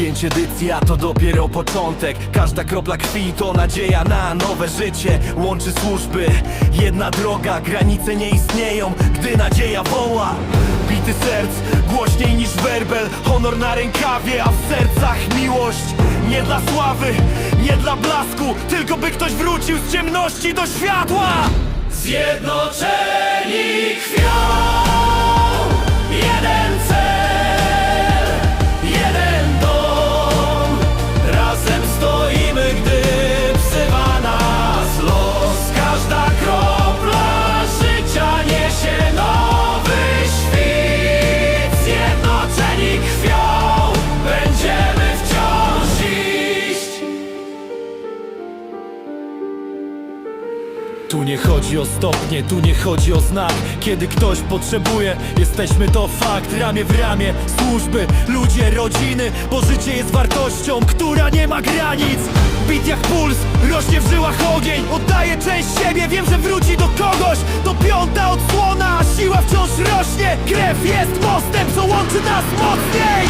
Pięć edycji, a to dopiero początek. Każda kropla krwi to nadzieja na nowe życie. Łączy służby, jedna droga Granice nie istnieją, gdy nadzieja woła Bity serc, głośniej niż werbel Honor na rękawie, a w sercach miłość. Nie dla sławy, nie dla blasku Tylko by ktoś wrócił z ciemności do światła. Zjednoczeni Tu nie chodzi o stopnie, tu nie chodzi o znak. Kiedy ktoś potrzebuje, jesteśmy to fakt. Ramię w ramię, służby, ludzie, rodziny. Bo życie jest wartością, która nie ma granic. Bit jak puls, rośnie w żyłach ogień. Oddaję część siebie, wiem, że wróci do kogoś. To piąta odsłona, a siła wciąż rośnie. Krew jest mostem, co łączy nas mocniej